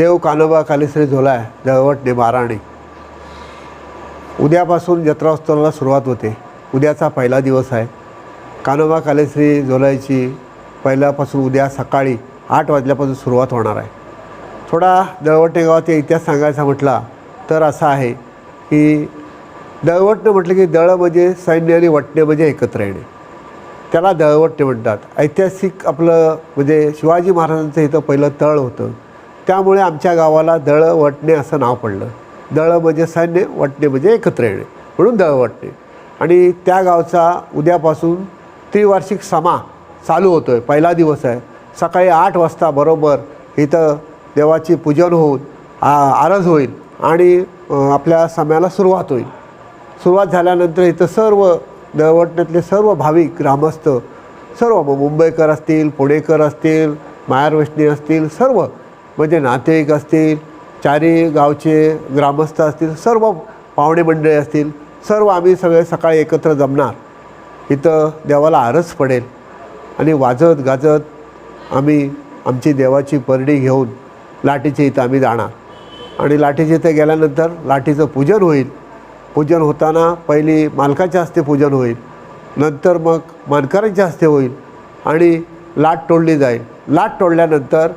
देव कानोबा कालेश्री झोलाय दळवटणे बाराणे उद्यापासून जत्रोत्सवाला सुरुवात होते. उद्याचा पहिला दिवस आहे. कानोबा कालेश्री झोलायची पहिल्यापासून उद्या सकाळी आठ वाजल्यापासून सुरुवात होणार आहे. थोडा दळवटणे गावाचा इतिहास सांगायचा म्हटला तर असा आहे की दळवटणं म्हटलं की दळ म्हणजे सैन्य आणि वटणे म्हणजे एकत्र येणे. त्याला दळवटणे म्हणतात. ऐतिहासिक आपलं म्हणजे शिवाजी महाराजांचं इथं पहिलं तळ होतं. त्यामुळे आमच्या गावाला दळ वटणे असं नाव पडलं. दळ म्हणजे सैन्य वटणे म्हणजे एकत्र येणे. म्हणून दळवटणे आणि त्या गावचा उद्यापासून त्रिवार्षिक समा चालू होतो आहे पहिला दिवस आहे. सकाळी आठ वाजता बरोबर इथं देवाची पूजन होऊन आ आरज होईल आणि आपल्या सम्याला सुरुवात होईल. सुरुवात झाल्यानंतर इथं सर्व दळवटण्यातले सर्व भाविक ग्रामस्थ सर्व मुंबईकर असतील पुणेकर असतील मायारवशनी असतील सर्व म्हणजे नातेवाईक असतील चारी गावचे ग्रामस्थ असतील सर्व पाहुणे मंडळी असतील सर्व आम्ही सगळे सकाळी एकत्र जमणार. इथं देवाला आरस पडेल. आणि वाजत गाजत आम्ही आमची देवाची परडी घेऊन लाटीच्या इथं आम्ही जाणार. आणि लाठीच्या इथं गेल्यानंतर लाठीचं पूजन होईल. पूजन होताना पहिली मालकाच्या हस्ते पूजन होईल. नंतर मग मानकऱ्यांच्या हस्ते होईल. आणि लाट तोडली जाईल. लाट तोडल्यानंतर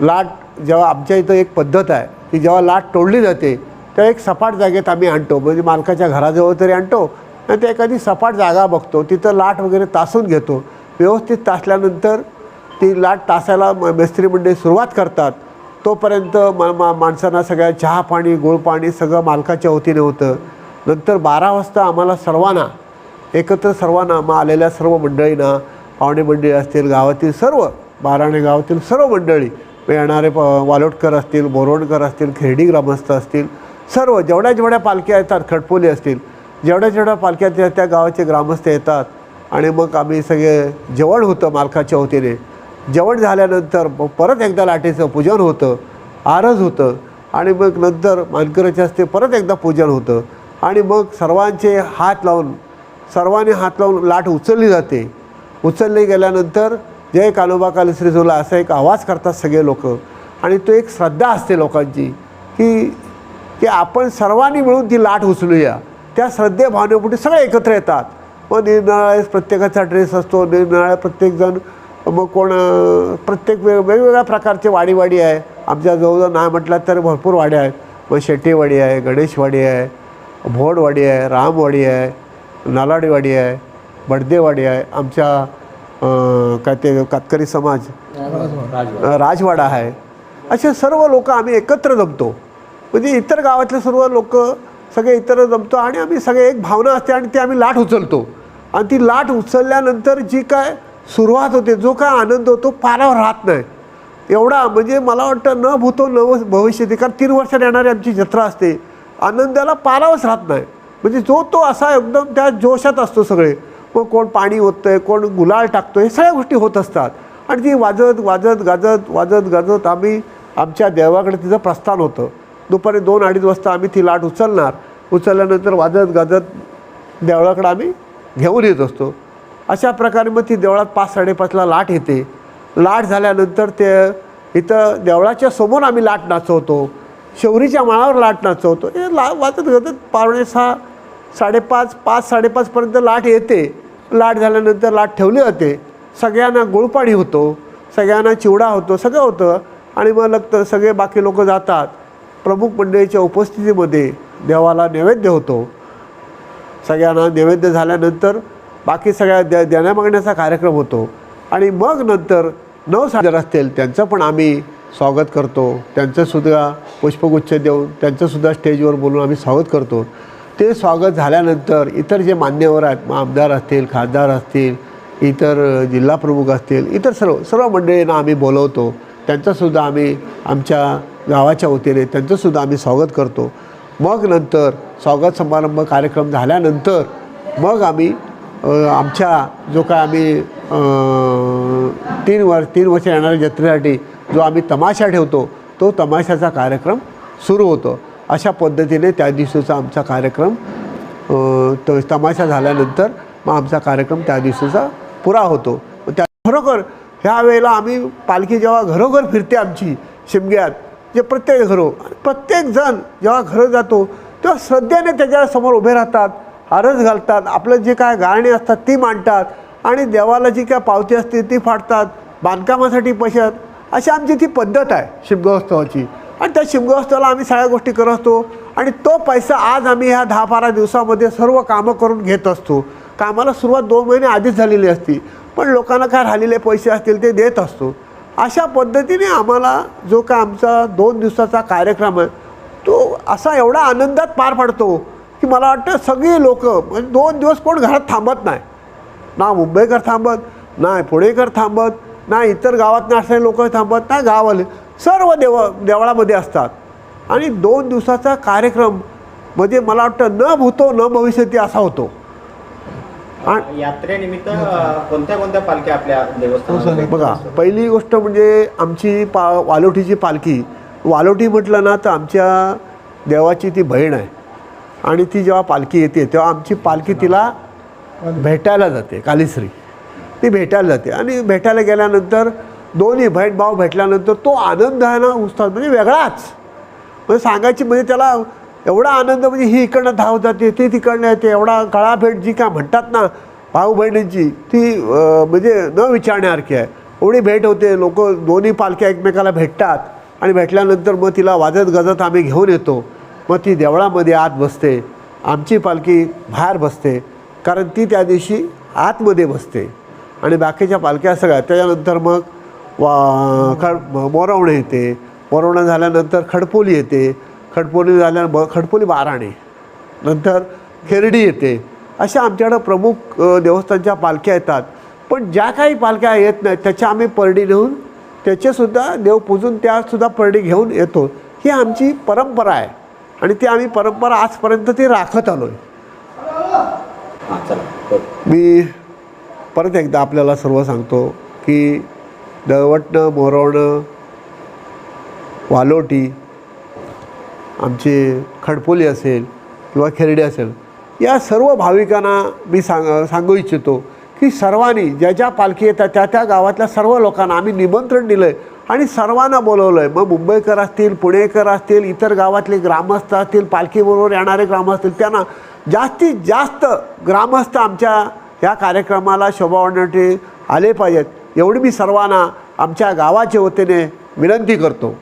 लाट जेव्हा आमच्या इथं एक पद्धत आहे की जेव्हा लाट तोडली जाते तेव्हा एक सपाट जागेत आम्ही आणतो. म्हणजे मालकाच्या घराजवळ तरी आणतो आणि ते एखादी सपाट जागा बघतो तिथं लाट वगैरे तासून घेतो. व्यवस्थित तासल्यानंतर ती लाट तासायला म- मिस्त्री मंडळी सुरुवात करतात. तोपर्यंत मा मा माणसांना सगळ्या चहा पाणी गोळपाणी सगळं मालकाच्या वतीने होतं. नंतर बारा वाजता आम्हाला सर्वांना एकत्र सर्वांना मग आलेल्या सर्व मंडळींना पाहुणे मंडळी असतील गावातील सर्व बाराणे गावातील सर्व मंडळी येणारे प वालोटकर असतील बोरोडकर असतील खेर्डी ग्रामस्थ असतील सर्व जेवढ्या जेवढ्या पालख्या येतात खडपोली असतील जेवढ्या जेवढ्या पालख्या त्या त्या गावाचे ग्रामस्थ येतात. आणि मग आम्ही सगळे जेवण होतं मालकाच्या वतीने. जेवण झाल्यानंतर परत एकदा लाटेचं पूजन होतं आरज होतं. आणि मग नंतर मानकराच्या हस्ते परत एकदा पूजन होतं. आणि मग सर्वांचे हात लावून सर्वांनी हात लावून लाट उचलली जाते. उचलली गेल्यानंतर जय कालोबा कालश्री झोला असा एक आवाज करतात सगळे लोक. आणि तो एक श्रद्धा असते लोकांची की की आपण सर्वांनी मिळून ती लाट उचलूया. त्या श्रद्धे भावनेपुढे सगळे एकत्र येतात. मग निरनिराळे प्रत्येकाचा ड्रेस असतो निरनिराळ्या प्रत्येकजण मग कोण प्रत्येक वेग वेगवेगळ्या प्रकारचे वाडीवाडी आहे. आमच्या जवळजवळ नाही म्हटलं तर भरपूर वाड्या आहेत. मग शेट्टीवाडी आहे गणेशवाडी आहे भोडवाडी आहे रामवाडी आहे नालाडीवाडी आहे बडदेवाडी आहे. आमच्या काय ते कातकरी समाज? राजवाडा आहे. असे सर्व लोक आम्ही एकत्र जमतो. म्हणजे इतर गावातले सर्व लोक सगळे इतर जमतो आणि आम्ही सगळे एक भावना असते आणि ती आम्ही लाट उचलतो. आणि ती लाट उचलल्यानंतर जी काय सुरुवात होते जो काय आनंद होतो पारावर राहत नाही. एवढा म्हणजे मला वाटतं न भूतो न भविष्य कारण तीन वर्षात येणारी आमची जत्रा असते. आनंदाला पारावच राहत नाही. म्हणजे जो तो असा एकदम त्या जोशात असतो सगळे. मग कोण पाणी ओततंय कोण गुलाल टाकतो हे सगळ्या गोष्टी होत असतात. आणि ती वाजत वाजत गाजत वाजत गाजत आम्ही आमच्या देवाकडे तिचं प्रस्थान होतं. दुपारी दोन अडीच वाजता आम्ही ती लाट उचलणार. उचलल्यानंतर वाजत गाजत देवळाकडे आम्ही घेऊन येत असतो. अशा प्रकारे मग ती देवळात पाच साडेपाचला लाट येते. लाट झाल्यानंतर ते इथं देवळाच्या समोर आम्ही लाट नाचवतो. शौरीच्या माळावर लाट नाचवतो. हे ला वाजत गाजत पावणे सहा साडेपाच पाच साडेपाचपर्यंत लाट येते. लाट झाल्यानंतर लाट ठेवली जाते सगळ्यांना गुळपाणी होतो सगळ्यांना चिवडा होतो सगळं होतं. आणि मग लागतं सगळे बाकी लोक जातात. प्रमुख मंडळीच्या उपस्थितीमध्ये देवाला नैवेद्य होतो. सगळ्यांना नैवेद्य झाल्यानंतर बाकी सगळ्या द्या देण्या मागण्याचा कार्यक्रम होतो. आणि मग नंतर नऊ साजर असतील त्यांचं पण आम्ही स्वागत करतो. त्यांचंसुद्धा पुष्पगुच्छ देऊन त्यांचंसुद्धा स्टेजवर बोलून आम्ही स्वागत करतो. ते स्वागत झाल्यानंतर इतर जे मान्यवर आहेत मग आमदार असतील खासदार असतील इतर जिल्हाप्रमुख असतील इतर सर्व सर्व मंडळींना आम्ही बोलवतो. त्यांचंसुद्धा आम्ही आमच्या गावाच्या वतीने त्यांचंसुद्धा आम्ही स्वागत करतो. मग नंतर स्वागत समारंभ कार्यक्रम झाल्यानंतर मग आम्ही आमच्या जो काय आम्ही तीन वर्ष तीन वर्ष येणाऱ्या जत्रेसाठी जो आम्ही तमाशा ठेवतो तो तमाशाचा कार्यक्रम सुरू होतो. अशा पद्धतीने त्या दिवशीचा आमचा कार्यक्रम त तमाशा झाल्यानंतर मग आमचा कार्यक्रम त्या दिवशीचा पुरा होतो. त्या खरोखर ह्या वेळेला आम्ही पालखी जेव्हा घरोघर फिरते आमची शिमग्यात जे प्रत्येक घरो प्रत्येकजण जेव्हा घरं जातो तेव्हा श्रद्धेने त्याच्यासमोर उभे राहतात आरस घालतात आपलं जे काय गाणी असतात ती मांडतात आणि देवाला जी काय पावती असते ती फाडतात बांधकामासाठी पैसे अशी आमची ती पद्धत आहे शिमगोत्सवाची आणि त्या शिमगोत्सवाला आम्ही सगळ्या गोष्टी करत असतो. आणि तो पैसा आज आम्ही ह्या दहा बारा दिवसामध्ये सर्व कामं करून घेत असतो. कामाला सुरुवात दोन महिने आधीच झालेली असती. पण लोकांना काय राहिलेले पैसे असतील ते देत असतो. अशा पद्धतीने आम्हाला जो का आमचा दोन दिवसाचा कार्यक्रम आहे तो असा एवढा आनंदात पार पडतो की मला वाटतं सगळी लोक म्हणजे दोन दिवस कोण घरात थांबत नाही. ना मुंबईकर थांबत नाही पुणेकर थांबत ना इतर गावात असलेले लोक थांबत ना गाववाले. सर्व देव देवळामध्ये असतात. आणि दोन दिवसाचा कार्यक्रम म्हणजे मला वाटतं न भूतो न भविष्यती असा होतो. आणि यात्रेनिमित्त कोणत्या कोणत्या पालख्या आपल्या बघा पहिली गोष्ट म्हणजे आमची पा वालोटीची पालखी. वालोटी म्हटलं ना तर आमच्या देवाची ती बहीण आहे. आणि ती जेव्हा पालखी येते तेव्हा आमची पालखी तिला भेटायला जाते कालीश्री. ती भेटायला जाते. आणि भेटायला गेल्यानंतर दोन्ही बहीण भाऊ भेटल्यानंतर तो आनंद आहे ना उत्साह म्हणजे वेगळाच. म्हणजे सांगायची म्हणजे त्याला एवढा आनंद म्हणजे ही इकडनं धाव जाते ती तिकडनं येते एवढा गळाभेट जी काय म्हणतात ना भाऊ बहिणींची ती म्हणजे न विचारण्यासारखी आहे. एवढी भेट होते लोक दोन्ही पालख्या एकमेकाला भेटतात आणि भेटल्यानंतर मग तिला वाजत गजत आम्ही घेऊन येतो. मग ती देवळामध्ये आत बसते आमची पालखी बाहेर बसते कारण ती त्या दिवशी आतमध्ये बसते. आणि बाकीच्या पालख्या सगळ्या त्याच्यानंतर मग वा खड मोरवणे येते. मोरवणं झाल्यानंतर खडपोली येते. खडपोली झाल्या ब खडपोली बाराणे. नंतर खेरडी येते. अशा आमच्याकडं प्रमुख देवस्थानच्या पालख्या येतात. पण ज्या काही पालख्या येत नाहीत त्याच्या आम्ही परडी नेऊन त्याचेसुद्धा देव पूजून त्यासुद्धा परडी घेऊन येतो. ही आमची परंपरा आहे. आणि ती आम्ही परंपरा आजपर्यंत ती राखत आलो आहे. मी परत एकदा आपल्याला सर्व सांगतो की दळवटणं मोरवणं वालोटी आमची खडपोली असेल किंवा खेरडी असेल या सर्व भाविकांना मी सांग सांगू इच्छितो की सर्वांनी ज्या ज्या पालखी येतात त्या त्या गावातल्या सर्व लोकांना आम्ही निमंत्रण दिलं आहे आणि सर्वांना बोलवलं आहे मग मुंबईकर असतील पुणेकर असतील इतर गावातले ग्रामस्थ असतील पालखीबरोबर येणारे ग्रामस्थ असतील त्यांना जास्तीत जास्त ग्रामस्थ आमच्या या कार्यक्रमाला शोभा वाढण्यासाठी आले पाहिजेत. एवढी मी सर्वांना आमच्या गावाच्या वतीने विनंती करतो.